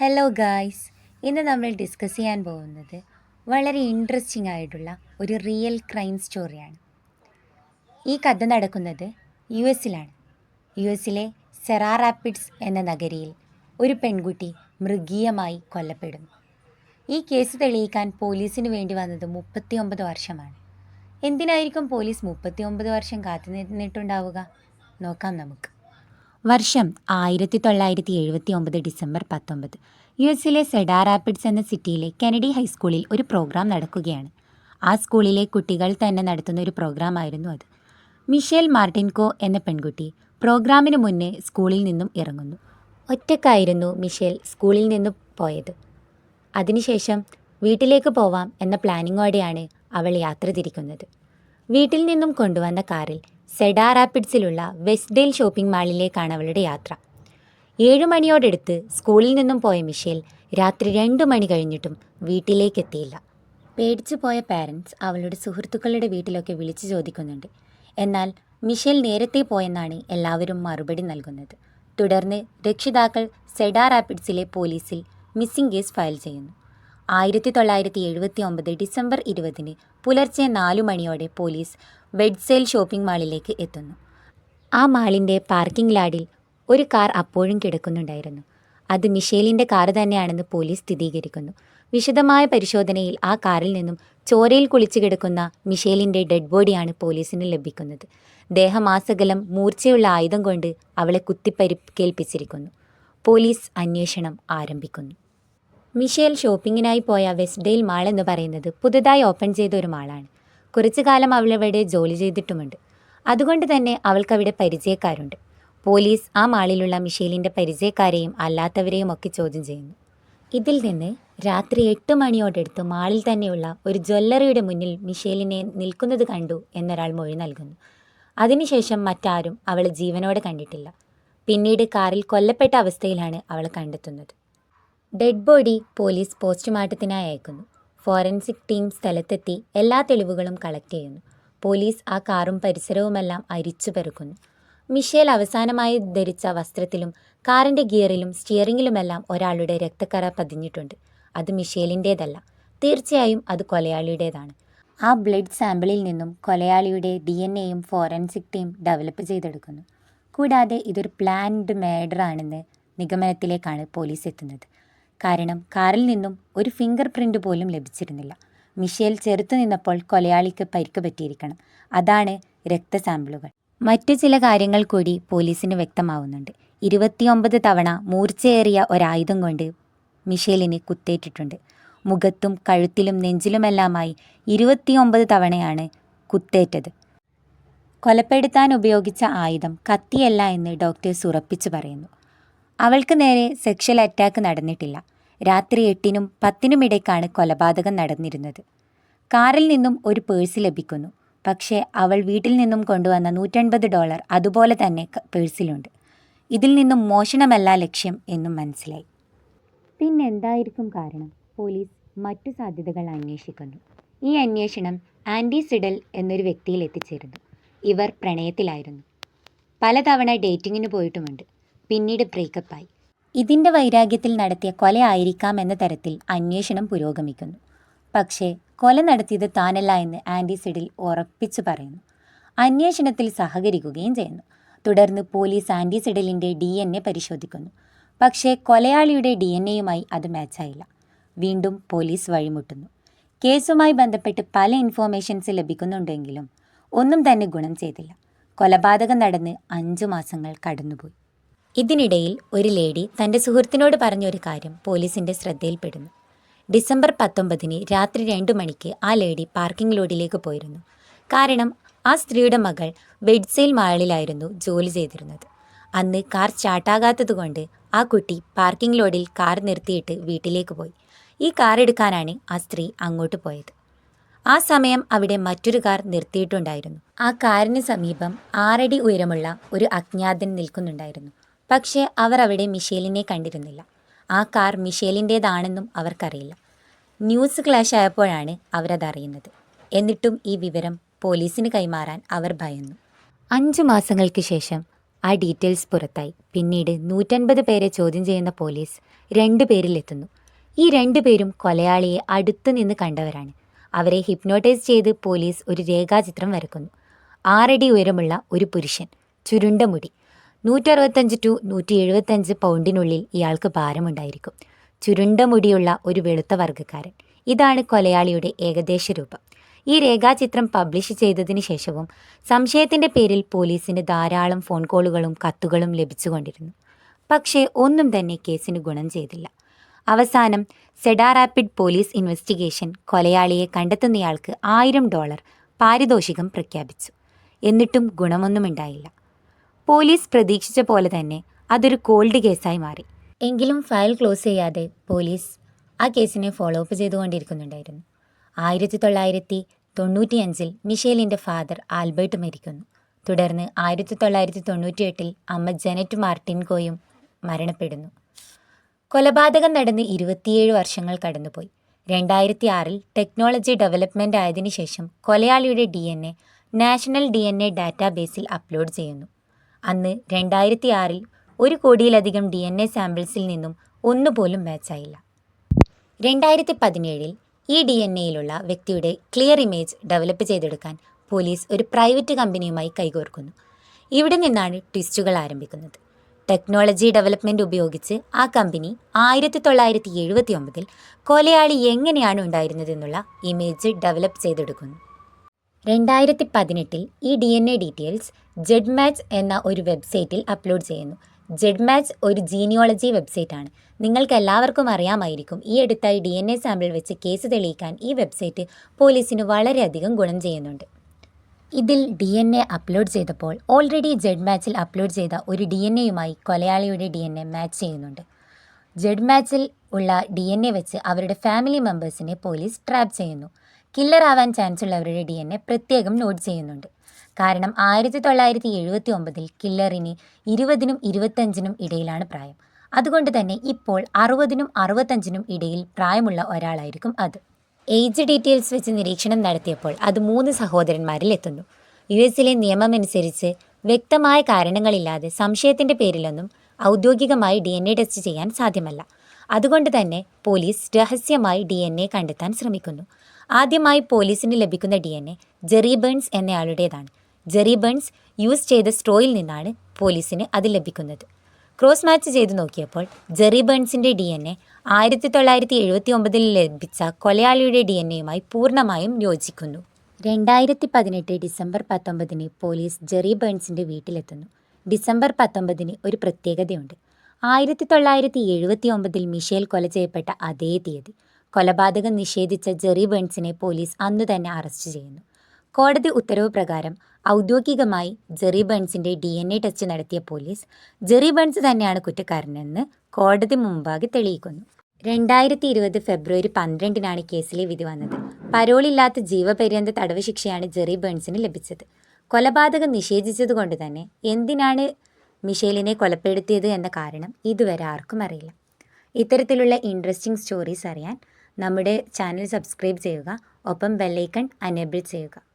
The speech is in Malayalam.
ഹലോ ഗായ്സ് ഇന്ന് നമ്മൾ ഡിസ്കസ് ചെയ്യാൻ പോകുന്നത് വളരെ ഇൻട്രസ്റ്റിംഗ് ആയിട്ടുള്ള ഒരു റിയൽ ക്രൈം സ്റ്റോറിയാണ് ഈ കഥ നടക്കുന്നത് യു എസിലാണ്. യു എസിലെ സെറാ റാപ്പിഡ്സ് എന്ന നഗരിയിൽ ഒരു പെൺകുട്ടി മൃഗീയമായി കൊല്ലപ്പെടുന്നു. ഈ കേസ് തെളിയിക്കാൻ പോലീസിന് വേണ്ടി വന്നത് മുപ്പത്തി ഒമ്പത് വർഷമാണ്. എന്തിനായിരിക്കും പോലീസ് മുപ്പത്തി ഒമ്പത് വർഷം കാത്തു നിന്നിട്ടുണ്ടാവുക നോക്കാം നമുക്ക്. വർഷം ആയിരത്തി തൊള്ളായിരത്തി എഴുപത്തി ഒമ്പത് ഡിസംബർ പത്തൊമ്പത്. യു എസിലെ സെഡാ റാപ്പിഡ്സ് എന്ന സിറ്റിയിലെ കെനഡി ഹൈസ്കൂളിൽ ഒരു പ്രോഗ്രാം നടക്കുകയാണ്. ആ സ്കൂളിലെ കുട്ടികൾ തന്നെ നടത്തുന്ന ഒരു പ്രോഗ്രാം ആയിരുന്നു അത്. മിഷേൽ മാർട്ടിൻകോ എന്ന പെൺകുട്ടി പ്രോഗ്രാമിന് മുന്നേ സ്കൂളിൽ നിന്നും ഇറങ്ങുന്നു. ഒറ്റക്കായിരുന്നു മിഷേൽ സ്കൂളിൽ നിന്നും പോയത്. അതിനുശേഷം വീട്ടിലേക്ക് പോവാം എന്ന പ്ലാനിങ്ങോടെയാണ് അവൾ യാത്ര തിരിക്കുന്നത്. വീട്ടിൽ നിന്നും കൊണ്ടുവന്ന കാറിൽ സെഡാ റാപ്പിഡ്സിലുള്ള വെസ്റ്റ്ഡെയിൽ ഷോപ്പിംഗ് മാളിലേക്കാണ് അവളുടെ യാത്ര. ഏഴു മണിയോടടുത്ത് സ്കൂളിൽ നിന്നും പോയ മിഷേൽ രാത്രി രണ്ടു മണി കഴിഞ്ഞിട്ടും വീട്ടിലേക്കെത്തിയില്ല. പേടിച്ചു പോയ പാരൻസ് അവളുടെ സുഹൃത്തുക്കളുടെ വീട്ടിലൊക്കെ വിളിച്ചു ചോദിക്കുന്നുണ്ട്. എന്നാൽ മിഷേൽ നേരത്തെ പോയെന്നാണ് എല്ലാവരും മറുപടി നൽകുന്നത്. തുടർന്ന് രക്ഷിതാക്കൾ സെഡാ റാപ്പിഡ്സിലെ പോലീസിൽ മിസ്സിംഗ് കേസ് ഫയൽ ചെയ്യുന്നു. ആയിരത്തി തൊള്ളായിരത്തി എഴുപത്തി ഒമ്പത് ഡിസംബർ ഇരുപതിന് പുലർച്ചെ നാലു മണിയോടെ പോലീസ് വെഡ്സെയിൽ ഷോപ്പിംഗ് മാളിലേക്ക് എത്തുന്നു. ആ മാളിന്റെ പാർക്കിംഗ് ലാഡിൽ ഒരു കാർ അപ്പോഴും കിടക്കുന്നുണ്ടായിരുന്നു. അത് മിഷേലിന്റെ കാർ തന്നെയാണെന്ന് പോലീസ് സ്ഥിരീകരിക്കുന്നു. വിശദമായ പരിശോധനയിൽ ആ കാറിൽ നിന്നും ചോരയിൽ കുളിച്ചു കിടക്കുന്ന മിഷേലിന്റെ ഡെഡ് ബോഡിയാണ് പോലീസിന് ലഭിക്കുന്നത്. ദേഹമാസകലം മൂർച്ചയുള്ള ആയുധം കൊണ്ട് അവളെ കുത്തിപ്പരിക്കേൽപ്പിച്ചിരിക്കുന്നു പോലീസ് അന്വേഷണം ആരംഭിക്കുന്നു. മിഷേൽ ഷോപ്പിങ്ങിനായി പോയ വെസ്റ്റ്ഡെയിൽ മാൾ എന്ന് പറയുന്നത് പുതുതായി ഓപ്പൺ ചെയ്ത ഒരു മാളാണ്. കുറച്ചു കാലം അവൾ അവിടെ ജോലി ചെയ്തിട്ടുമുണ്ട്. അതുകൊണ്ട് തന്നെ അവൾക്കവിടെ പരിചയക്കാരുണ്ട്. പോലീസ് ആ മാളിലുള്ള മിഷേലിന്റെ പരിചയക്കാരെയും അല്ലാത്തവരെയും ഒക്കെ ചോദ്യം ചെയ്യുന്നു. ഇതിൽ നിന്ന് രാത്രി എട്ട് മണിയോടടുത്ത് മാളിൽ തന്നെയുള്ള ഒരു ജ്വല്ലറിയുടെ മുന്നിൽ മിഷേലിനെ നിൽക്കുന്നത് കണ്ടു എന്നൊരാൾ മൊഴി നൽകുന്നു. അതിനുശേഷം മറ്റാരും അവളെ ജീവനോടെ കണ്ടിട്ടില്ല. പിന്നീട് കാറിൽ കൊല്ലപ്പെട്ട അവസ്ഥയിലാണ് അവളെ കണ്ടെത്തുന്നത്. ഡെഡ് ബോഡി പോലീസ് പോസ്റ്റ്മോർട്ടത്തിനായി അയക്കുന്നു. ഫോറൻസിക് ടീം സ്ഥലത്തെത്തി എല്ലാ തെളിവുകളും കളക്ട് ചെയ്യുന്നു. പോലീസ് ആ കാറും പരിസരവുമെല്ലാം അരിച്ചു പെറുക്കുന്നു. മിഷേൽ അവസാനമായി ധരിച്ച വസ്ത്രത്തിലും കാറിന്റെ ഗിയറിലും സ്റ്റിയറിങ്ങിലുമെല്ലാം ഒരാളുടെ രക്തക്കറ പതിഞ്ഞിട്ടുണ്ട്. അത് മിഷേലിന്റേതല്ല തീർച്ചയായും അത് കൊലയാളിയുടേതാണ്. ആ ബ്ലഡ് സാമ്പിളിൽ നിന്നും കൊലയാളിയുടെ ഡി എൻ എയും ഫോറൻസിക് ടീം ഡെവലപ്പ് ചെയ്തെടുക്കുന്നു. കൂടാതെ ഇതൊരു പ്ലാൻഡ് മേഡർ ആണെന്ന് നിഗമനത്തിലേക്കാണ് പോലീസ് എത്തുന്നത്. കാരണം കാറിൽ നിന്നും ഒരു ഫിംഗർ പ്രിന്റ് പോലും ലഭിച്ചിരുന്നില്ല. മിഷേൽ ചെറുത്തു നിന്നപ്പോൾ കൊലയാളിക്ക് പരിക്ക് പറ്റിയിരിക്കണം. അതാണ് രക്തസാമ്പിളുകൾ മറ്റു ചില കാര്യങ്ങൾ കൂടി പോലീസിന് വ്യക്തമാവുന്നുണ്ട്. ഇരുപത്തിയൊമ്പത് തവണ മൂർച്ചയേറിയ ഒരായുധം കൊണ്ട് മിഷേലിന് കുത്തേറ്റിട്ടുണ്ട്. മുഖത്തും കഴുത്തിലും നെഞ്ചിലുമെല്ലാമായി ഇരുപത്തിയൊമ്പത് തവണയാണ് കുത്തേറ്റത്. കൊലപ്പെടുത്താൻ ഉപയോഗിച്ച ആയുധം കത്തിയല്ല എന്ന് ഡോക്ടേഴ്സ് ഉറപ്പിച്ചു പറയുന്നു. അവൾക്ക് നേരെ സെക്ഷൽ അറ്റാക്ക് നടന്നിട്ടില്ല. രാത്രി എട്ടിനും പത്തിനുമിടയ്ക്കാണ് കൊലപാതകം നടന്നിരുന്നത്. കാറിൽ നിന്നും ഒരു പേഴ്സ് ലഭിക്കുന്നു. പക്ഷേ അവൾ വീട്ടിൽ നിന്നും കൊണ്ടുവന്ന നൂറ്റൻപത് ഡോളർ അതുപോലെ തന്നെ പേഴ്സിലുണ്ട്. ഇതിൽ നിന്നും മോഷണമല്ല ലക്ഷ്യം എന്നും മനസ്സിലായി. പിന്നെന്തായിരിക്കും കാരണം? പോലീസ് മറ്റു സാധ്യതകൾ അന്വേഷിക്കുന്നു. ഈ അന്വേഷണം ആൻഡി സിഡൽ എന്നൊരു വ്യക്തിയിൽ എത്തിച്ചേരുന്നു. ഇവർ പ്രണയത്തിലായിരുന്നു. പലതവണ ഡേറ്റിങ്ങിന് പോയിട്ടുമുണ്ട്. പിന്നീട് ബ്രേക്കപ്പായി. ഇതിന്റെ വൈരാഗ്യത്തിൽ നടത്തിയ കൊല ആയിരിക്കാം എന്ന തരത്തിൽ അന്വേഷണം പുരോഗമിക്കുന്നു. പക്ഷേ കൊല നടത്തിയത് താനല്ല എന്ന് ആൻഡി സിഡിൽ ഉറപ്പിച്ചു പറയുന്നു. അന്വേഷണത്തിൽ സഹകരിക്കുകയും ചെയ്യുന്നു. തുടർന്ന് പോലീസ് ആൻഡി സിഡിലിന്റെ ഡി എൻ എ പരിശോധിക്കുന്നു. പക്ഷേ കൊലയാളിയുടെ ഡി എൻ എയുമായി അത് മാച്ചായില്ല. വീണ്ടും പോലീസ് വഴിമുട്ടുന്നു. കേസുമായി ബന്ധപ്പെട്ട് പല ഇൻഫോർമേഷൻസ് ലഭിക്കുന്നുണ്ടെങ്കിലും ഒന്നും തന്നെ ഗുണം ചെയ്തില്ല. കൊലപാതകം നടന്ന് അഞ്ചു മാസങ്ങൾ കടന്നുപോയി. ഇതിനിടയിൽ ഒരു ലേഡി തന്റെ സുഹൃത്തിനോട് പറഞ്ഞൊരു കാര്യം പോലീസിന്റെ ശ്രദ്ധയിൽപ്പെടുന്നു. ഡിസംബർ പത്തൊമ്പതിന് രാത്രി രണ്ട് മണിക്ക് ആ ലേഡി പാർക്കിംഗ് ലോഡിലേക്ക് പോയിരുന്നു. കാരണം ആ സ്ത്രീയുടെ മകൾ വെഡ്സെയിൽ മാളിലായിരുന്നു ജോലി ചെയ്തിരുന്നത്. അന്ന് കാർ സ്റ്റാർട്ടാകാത്തതുകൊണ്ട് ആ കുട്ടി പാർക്കിംഗ് ലോഡിൽ കാർ നിർത്തിയിട്ട് വീട്ടിലേക്ക് പോയി. ഈ കാർ എടുക്കാനാണ് ആ സ്ത്രീ അങ്ങോട്ട് പോയത്. ആ സമയം അവിടെ മറ്റൊരു കാർ നിർത്തിയിട്ടുണ്ടായിരുന്നു. ആ കാറിന് സമീപം ആറടി ഉയരമുള്ള ഒരു അജ്ഞാതൻ നിൽക്കുന്നുണ്ടായിരുന്നു. പക്ഷേ അവർ അവിടെ മിഷേലിനെ കണ്ടിരുന്നില്ല. ആ കാർ മിഷേലിന്റേതാണെന്നും അവർക്കറിയില്ല. ന്യൂസ് ക്ലാഷ് ആയപ്പോഴാണ് അവരതറിയുന്നത്. എന്നിട്ടും ഈ വിവരം പോലീസിന് കൈമാറാൻ അവർ ഭയന്നു. അഞ്ച് മാസങ്ങൾക്ക് ശേഷം ആ ഡീറ്റെയിൽസ് പുറത്തായി. പിന്നീട് നൂറ്റൻപത് പേരെ ചോദ്യം ചെയ്യുന്ന പോലീസ് രണ്ട് പേരിലെത്തുന്നു. ഈ രണ്ടു പേരും കൊലയാളിയെ അടുത്തു നിന്ന് കണ്ടവരാണ്. അവരെ ഹിപ്നോട്ടൈസ് ചെയ്ത് പോലീസ് ഒരു രേഖാചിത്രം വരക്കുന്നു. ആറടി ഉയരമുള്ള ഒരു പുരുഷൻ ചുരുണ്ട മുടി നൂറ്ററുപത്തഞ്ച് ടു നൂറ്റി എഴുപത്തഞ്ച് പൗണ്ടിനുള്ളിൽ ഇയാൾക്ക് ഭാരമുണ്ടായിരിക്കും. ചുരുണ്ട മുടിയുള്ള ഒരു വെളുത്ത വർഗക്കാരൻ. ഇതാണ് കൊലയാളിയുടെ ഏകദേശ രൂപം. ഈ രേഖാചിത്രം പബ്ലിഷ് ചെയ്തതിന് ശേഷവും സംശയത്തിന്റെ പേരിൽ പോലീസിന് ധാരാളം ഫോൺ കോളുകളും കത്തുകളും ലഭിച്ചുകൊണ്ടിരുന്നു. പക്ഷേ ഒന്നും തന്നെ കേസിന് ഗുണം ചെയ്തില്ല. അവസാനം സെഡാ റാപ്പിഡ് പോലീസ് ഇൻവെസ്റ്റിഗേഷൻ കൊലയാളിയെ കണ്ടെത്തുന്നയാൾക്ക് ആയിരം ഡോളർ പാരിതോഷികം പ്രഖ്യാപിച്ചു. എന്നിട്ടും ഗുണമൊന്നുമുണ്ടായില്ല. പോലീസ് പ്രതീക്ഷിച്ച പോലെ തന്നെ അതൊരു കോൾഡ് കേസായി മാറി. എങ്കിലും ഫയൽ ക്ലോസ് ചെയ്യാതെ പോലീസ് ആ കേസിനെ ഫോളോ അപ്പ് ചെയ്തുകൊണ്ടിരിക്കുന്നുണ്ടായിരുന്നു. ആയിരത്തി തൊള്ളായിരത്തി തൊണ്ണൂറ്റിയഞ്ചിൽ മിഷേലിന്റെ ഫാദർ ആൽബർട്ട് മരിക്കുന്നു. തുടർന്ന് ആയിരത്തി തൊള്ളായിരത്തി തൊണ്ണൂറ്റിയെട്ടിൽ അമ്മ ജനറ്റ് മാർട്ടിൻകോയും മരണപ്പെടുന്നു. കൊലപാതകം നടന്ന് ഇരുപത്തിയേഴ് വർഷങ്ങൾ കടന്നുപോയി. രണ്ടായിരത്തി ആറിൽ ടെക്നോളജി ഡെവലപ്മെന്റ് ആയതിനു ശേഷം കൊലയാളിയുടെ D N A national D N A ഡാറ്റാബേസിൽ അപ്ലോഡ് ചെയ്യുന്നു. അന്ന് രണ്ടായിരത്തി ആറിൽ ഒരു കോടിയിലധികം ഡി എൻ എ സാമ്പിൾസിൽ നിന്നും ഒന്നുപോലും മാച്ചായില്ല. രണ്ടായിരത്തി പതിനേഴിൽ ഈ ഡി എൻ എയിലുള്ള വ്യക്തിയുടെ ക്ലിയർ ഇമേജ് ഡെവലപ്പ് ചെയ്തെടുക്കാൻ പോലീസ് ഒരു പ്രൈവറ്റ് കമ്പനിയുമായി കൈകോർക്കുന്നു. ഇവിടെ നിന്നാണ് ട്വിസ്റ്റുകൾ ആരംഭിക്കുന്നത്. ടെക്നോളജി ഡെവലപ്മെന്റ് ഉപയോഗിച്ച് ആ കമ്പനി ആയിരത്തി തൊള്ളായിരത്തി എഴുപത്തി ഒമ്പതിൽ കൊലയാളി എങ്ങനെയാണ് ഉണ്ടായിരുന്നതെന്നുള്ള ഇമേജ് ഡെവലപ്പ് ചെയ്തെടുക്കുന്നു. രണ്ടായിരത്തി പതിനെട്ടിൽ ഈ D N A details GEDmatch എന്ന ഒരു വെബ്സൈറ്റിൽ അപ്ലോഡ് ചെയ്യുന്നു. ജെഡ് മാച്ച് ഒരു ജീനിയോളജി വെബ്സൈറ്റാണ് നിങ്ങൾക്ക് എല്ലാവർക്കും അറിയാമായിരിക്കും ഈ അടുത്തായി ഡി എൻ എ സാമ്പിൾ വെച്ച് കേസ് തെളിയിക്കാൻ ഈ വെബ്സൈറ്റ് പോലീസിന് വളരെയധികം ഗുണം ചെയ്യുന്നുണ്ട്. ഇതിൽ ഡി എൻ എ അപ്ലോഡ് ചെയ്തപ്പോൾ ഓൾറെഡി ജെഡ് മാച്ചിൽ അപ്ലോഡ് ചെയ്ത ഒരു ഡി എൻ എയുമായി കൊലയാളിയുടെ ഡി എൻ എ മാച്ച് ചെയ്യുന്നുണ്ട്. ജെഡ് മാച്ചിൽ ഉള്ള ഡി എൻ എ വെച്ച് അവരുടെ ഫാമിലി മെമ്പേഴ്സിനെ പോലീസ് ട്രാപ്പ് ചെയ്യുന്നു. കില്ലർ ആവാൻ ചാൻസ് ഉള്ളവരുടെ ഡി എൻ എ പ്രത്യേകം നോട്ട് ചെയ്യുന്നുണ്ട്. കാരണം ആയിരത്തി തൊള്ളായിരത്തി എഴുപത്തി ഒമ്പതിൽ കില്ലറിന് ഇരുപതിനും ഇരുപത്തഞ്ചിനും ഇടയിലാണ് പ്രായം. അതുകൊണ്ട് തന്നെ ഇപ്പോൾ അറുപതിനും അറുപത്തഞ്ചിനും ഇടയിൽ പ്രായമുള്ള ഒരാളായിരിക്കും അത്. ഏജ് ഡീറ്റെയിൽസ് വെച്ച് നിരീക്ഷണം നടത്തിയപ്പോൾ അത് മൂന്ന് സഹോദരന്മാരിൽ എത്തുന്നു. യു എസിലെ നിയമമനുസരിച്ച് വ്യക്തമായ കാരണങ്ങളില്ലാതെ സംശയത്തിന്റെ പേരിലൊന്നും ഔദ്യോഗികമായി ഡി ടെസ്റ്റ് ചെയ്യാൻ സാധ്യമല്ല. അതുകൊണ്ട് തന്നെ പോലീസ് രഹസ്യമായി ഡി എൻ എ കണ്ടെത്താൻ ശ്രമിക്കുന്നു. ആദ്യമായി പോലീസിന് ലഭിക്കുന്ന D N A Jerry Burns എന്നയാളുടേതാണ്. Jerry Burns use ചെയ്ത സ്ട്രോയിൽ നിന്നാണ് പോലീസിന് അത് ലഭിക്കുന്നത്. ക്രോസ് മാച്ച് ചെയ്തു നോക്കിയപ്പോൾ ജെറി ബേൺസിന്റെ ഡി എൻ എ ആയിരത്തി തൊള്ളായിരത്തി എഴുപത്തി ഒമ്പതിൽ ലഭിച്ച കൊലയാളിയുടെ ഡി എൻ എയുമായി പൂർണമായും യോജിക്കുന്നു. രണ്ടായിരത്തി പതിനെട്ട് ഡിസംബർ പത്തൊമ്പതിന് പോലീസ് ജെറി ബേൺസിന്റെ വീട്ടിലെത്തുന്നു. ഡിസംബർ പത്തൊമ്പതിന് ഒരു പ്രത്യേകതയുണ്ട്. ആയിരത്തി തൊള്ളായിരത്തി എഴുപത്തി ഒമ്പതിൽ മിഷേൽ കൊല ചെയ്യപ്പെട്ട അതേ തീയതി. കൊലപാതകം നിഷേധിച്ച ജെറി ബേൺസിനെ പോലീസ് അന്നു തന്നെ അറസ്റ്റ് ചെയ്യുന്നു. കോടതി ഉത്തരവ് പ്രകാരം ഔദ്യോഗികമായി ജെറി ബേൺസിന്റെ ഡി എൻ എ ടെസ്റ്റ് നടത്തിയ പോലീസ് ജെറി ബേൺസ് തന്നെയാണ് കുറ്റക്കാരനെന്ന് കോടതി മുമ്പാകെ തെളിയിക്കുന്നു. രണ്ടായിരത്തി ഇരുപത് ഫെബ്രുവരി പന്ത്രണ്ടിനാണ് കേസിലെ വിധി വന്നത്. പരോളില്ലാത്ത ജീവപര്യന്ത തടവ് ശിക്ഷയാണ് ജെറി ബേൺസിന് ലഭിച്ചത്. കൊലപാതകം നിഷേധിച്ചതുകൊണ്ട് തന്നെ എന്തിനാണ് മിഷേലിനെ കൊലപ്പെടുത്തിയത് എന്ന കാരണം ഇതുവരെ ആർക്കും അറിയില്ല. ഇത്തരത്തിലുള്ള ഇൻട്രസ്റ്റിംഗ് സ്റ്റോറീസ് അറിയാൻ നമ്മുടെ ചാനൽ സബ്സ്ക്രൈബ് ചെയ്യുക ഒപ്പം ബെല്ലൈക്കൺ അനേബിൾ ചെയ്യുക.